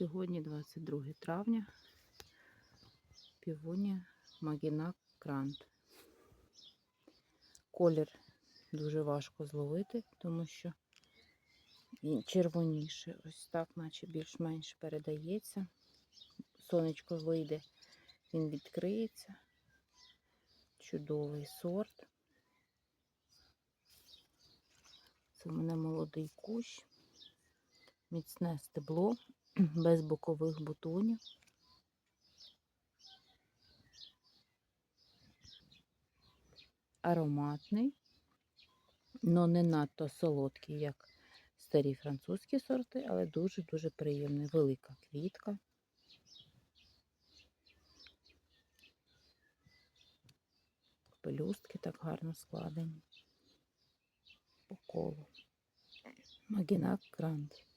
Сьогодні 22 травня. Півонія Магінак Крант. Колір дуже важко зловити, тому що червоніше. Ось так, наче більш-менш передається. Сонечко вийде, він відкриється. Чудовий сорт. Це в мене молодий кущ, міцне стебло, без бокових бутонів. Ароматний, але не надто солодкий, як старі французькі сорти, але дуже-дуже приємний. Велика квітка. Пелюстки так гарно складені по колу. Магінак Грант.